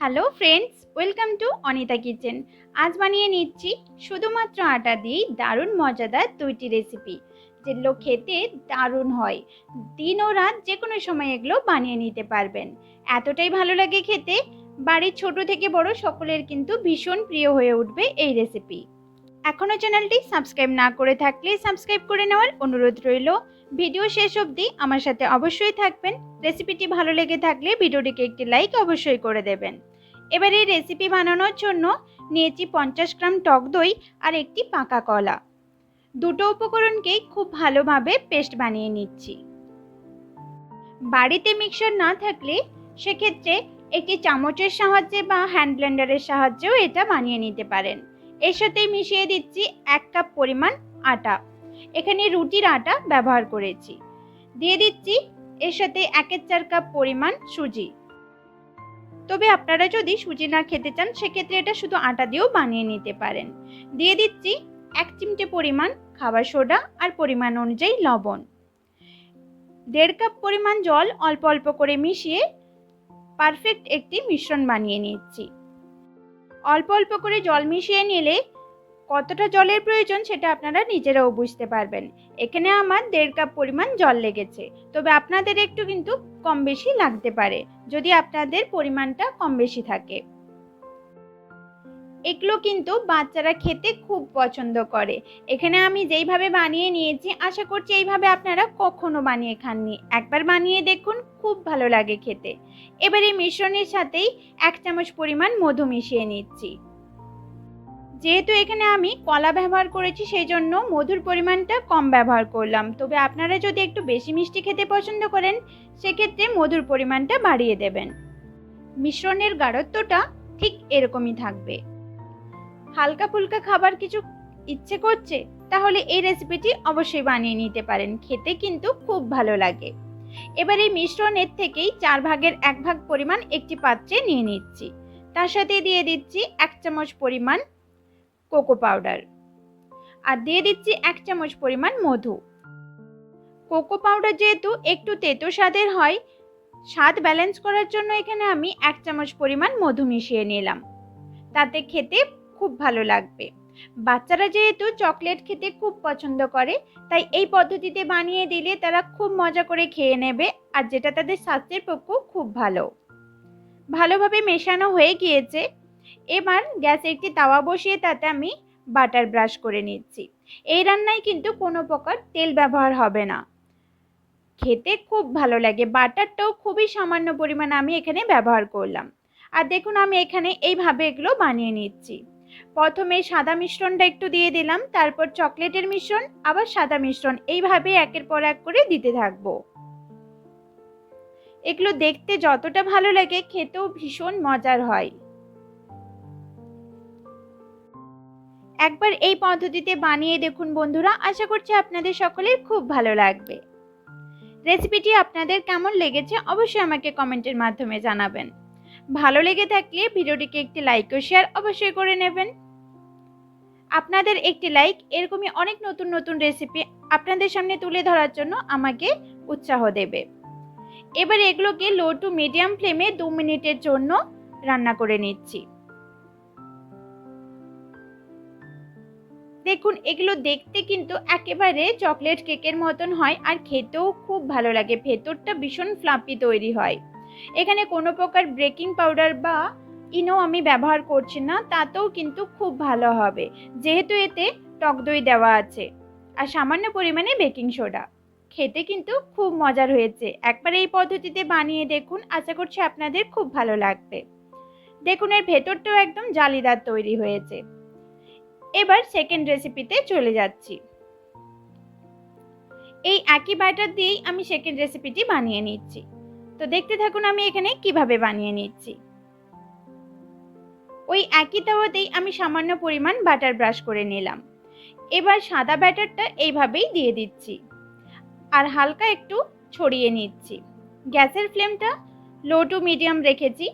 Hello friends, welcome to Anita kitchen. আজ বানিয়ে নিচ্ছি শুধুমাত্র আটা দিয়েই দারুণ মজাদার দুইটি রেসিপি যেগুলো খেতে দারুণ হয়। দিন ও রাত যে কোনো সময় এগুলো বানিয়ে নিতে পারবেন। এতটাই ভালো লাগে খেতে, বাড়ির ছোট থেকে বড় সকলের কিন্তু ভীষণ প্রিয় হয়ে উঠবে এই রেসিপি এখনও চ্যানেলটি সাবস্ক্রাইব না করে থাকলে সাবস্ক্রাইব করে নেওয়ার অনুরোধ রইল। ভিডিও শেষ অবধি আমার সাথে অবশ্যই থাকবেন। রেসিপিটি ভালো লেগে থাকলে ভিডিওটিকে একটি লাইক অবশ্যই করে দেবেন। এবার এই রেসিপি বানানোর জন্য নিয়েছি পঞ্চাশ গ্রাম টক দই আর একটি পাকা কলা। দুটো উপকরণকেই খুব ভালোভাবে পেস্ট বানিয়ে নিচ্ছি। বাড়িতে মিক্সার না থাকলে সেক্ষেত্রে একটি চামচের সাহায্যে বা হ্যান্ড ব্লেন্ডারের সাহায্যেও এটা বানিয়ে নিতে পারেন। এর সাথেই মিশিয়ে দিচ্ছি এক কাপ পরিমাণ আটা। এখানে রুটির আটা ব্যবহার করেছি। দিয়ে দিচ্ছি এর সাথে একের চার কাপ পরিমাণ সুজি। তবে আপনারা যদি সুজি না খেতে চান, সেক্ষেত্রে এটা শুধু আটা দিয়েও বানিয়ে নিতে পারেন। দিয়ে দিচ্ছি এক চিমটে পরিমাণ খাবার সোডা আর পরিমাণ অনুযায়ী লবণ। দেড় কাপ পরিমাণ জল অল্প অল্প করে মিশিয়ে পারফেক্ট একটি মিশ্রণ বানিয়ে নিচ্ছি। অল্প অল্প করে জল মিশিয়ে নিলে কতটা জলের প্রয়োজন সেটা আপনারা নিজেরাও বুঝতে পারবেন। এখানে আমার দেড় কাপ পরিমাণ জল লেগেছে, তবে আপনাদের একটু কিন্তু কম বেশি লাগতে পারে, যদি আপনাদের পরিমাণটা কম বেশি থাকে। এগুলো কিন্তু বাচ্চারা খেতে খুব পছন্দ করে। এখানে আমি যেইভাবে বানিয়ে নিয়েছি, আশা করছি এইভাবে আপনারা কখনো বানিয়ে খাননি। একবার বানিয়ে দেখুন, খুব ভালো লাগে খেতে। এবার এই মিশ্রণের সাথেই এক চামচ পরিমাণ মধু মিশিয়ে নিচ্ছি। যেহেতু এখানে আমি কলা ব্যবহার করেছি সেই জন্য মধুর পরিমাণটা কম ব্যবহার করলাম। তবে আপনারা যদি একটু বেশি মিষ্টি খেতে পছন্দ করেন, সেক্ষেত্রে মধুর পরিমাণটা বাড়িয়ে দেবেন। মিশ্রণের গাঢ়ত্বটা ঠিক এরকমই থাকবে। হালকা ফুলকা খাবার কিছু ইচ্ছে করছে, তাহলে এই রেসিপিটি অবশ্যই বানিয়ে নিতে পারেন। খেতে কিন্তু খুব ভালো লাগে। এবার এই মিশ্রণের থেকেই চার ভাগের এক ভাগ পরিমাণ একটি পাত্রে নিয়ে নিচ্ছি। তার সাথে দিয়ে দিচ্ছি এক চামচ পরিমাণ কোকো পাউডার। আর দিয়ে দিচ্ছি এক চামচ পরিমাণ মধু। কোকো পাউডার যেহেতু একটু তেতো স্বাদের হয়, স্বাদ ব্যালেন্স করার জন্য এখানে আমি এক চামচ পরিমাণ মধু মিশিয়ে নিলাম। তাতে খেতে খুব ভালো লাগবে। বাচ্চারা যেহেতু চকলেট খেতে খুব পছন্দ করে, তাই এই পদ্ধতিতে বানিয়ে দিলে তারা খুব মজা করে খেয়ে নেবে আর যেটা তাদের স্বাস্থ্যের পক্ষেও খুব ভালো। ভালোভাবে মেশানো হয়ে গিয়েছে। এবার গ্যাসে একটি তাওয়া বসিয়ে তাতে আমি বাটার ব্রাশ করে নিচ্ছি। এই রান্নায় কিন্তু কোনো প্রকার তেল ব্যবহার হবে না। খেতে খুব ভালো লাগে। বাটারটাও খুবই সামান্য পরিমাণ আমি এখানে ব্যবহার করলাম। আর দেখুন, আমি এখানে এইভাবে এগুলো বানিয়ে নিচ্ছি। প্রথমে সাদা মিশ্রণটা একটু দিয়ে দিলাম, তারপর চকলেটের মিশ্রণ, আবার সাদা মিশ্রণ। এইভাবে একের পর এক করে দিতে থাকব। এগুলো দেখতে যতটা ভালো লাগে, খেতেও ভীষণ মজার হয়। একবার এই পদ্ধতিতে বানিয়ে দেখুন বন্ধুরা। আশা করছি আপনাদের সকলের খুব ভালো লাগবে। রেসিপিটি আপনাদের কেমন লেগেছে অবশ্যই আমাকে কমেন্টের মাধ্যমে জানাবেন। ভালো লেগে থাকলে ভিডিওটিকে একটি লাইক ও শেয়ার অবশ্যই করে নেবেন। আপনাদের একটি লাইক এরকমই অনেক নতুন নতুন রেসিপি আপনাদের সামনে তুলে ধরার জন্য আমাকে উৎসাহ দেবে। এবার এগুলোকে লো টু মিডিয়াম ফ্লেমে দু মিনিটের জন্য রান্না করে নিচ্ছি। দেখুন, এগুলো দেখতে কিন্তু একেবারে চকলেট কেকের মতন হয় আর খেতেও খুব ভালো লাগে। ভেতরটা ভীষণ ফ্লাপি তৈরি হয়। এখানে কোনো প্রকার ব্রেকিং পাউডার বা ইনো আমি ব্যবহার করছি না, তাতেও কিন্তু খুব ভালো হবে। যেহেতু এতে টক দই দেওয়া আছে আর সামান্য পরিমাণে বেকিং সোডা খেতে কিন্তু খুব মজার হয়েছে। একবার এই পদ্ধতিতে বানিয়ে দেখুন, আশা করছি আপনাদের খুব ভালো লাগবে। দেখুন, এর ভেতরটাও একদম জালিদার তৈরি হয়েছে। এবার সেকেন্ড রেসিপিতে চলে যাচ্ছি। এই একই ব্যাটার দিয়েই আমি সেকেন্ড রেসিপিটি বানিয়ে নিচ্ছি। তো দেখতে থাকুন আমি এখানে কীভাবে বানিয়ে নিচ্ছি। ওই একই তাওয়াতেই আমি সামান্য পরিমাণ বাটার ব্রাশ করে নিলাম। এবার সাদা ব্যাটারটা এইভাবেই দিয়ে দিচ্ছি। আর হালকা একটু ছড়িয়ে নিচ্ছি। গ্যাসের ফ্লেমটা লো টু মিডিয়াম রেখেছি।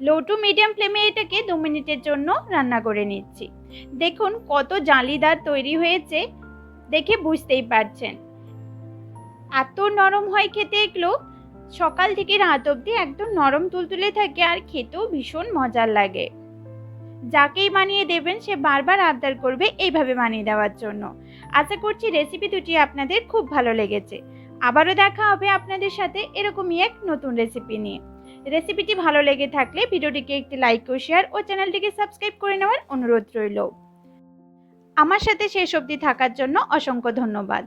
লো টু মিডিয়াম ফ্লেমে এটাকে দু মিনিটের জন্য রান্না করে নিচ্ছি। দেখুন কত জালিদার তৈরি হয়েছে, দেখে বুঝতেই পারছেন। এত নরম হয় খেতে এগুলো, সকাল থেকে রাত অবধি একদম নরম তুলতুলে থাকে আর খেতেও ভীষণ মজার লাগে। যাকেই বানিয়ে দেবেন সে বারবার আবদার করবে এইভাবে বানিয়ে দেওয়ার জন্য। আশা করছি রেসিপি দুটি আপনাদের খুব ভালো লেগেছে। আবারও দেখা হবে আপনাদের সাথে এরকমই এক নতুন রেসিপি নিয়ে। রেসিপিটি ভালো লেগে থাকলে ভিডিওটিকে একটি লাইক ও শেয়ার ও চ্যানেলটিকে সাবস্ক্রাইব করে নেওয়ার অনুরোধ রইল। আমার সাথে শেষ অবধি থাকার জন্য অসংখ্য ধন্যবাদ।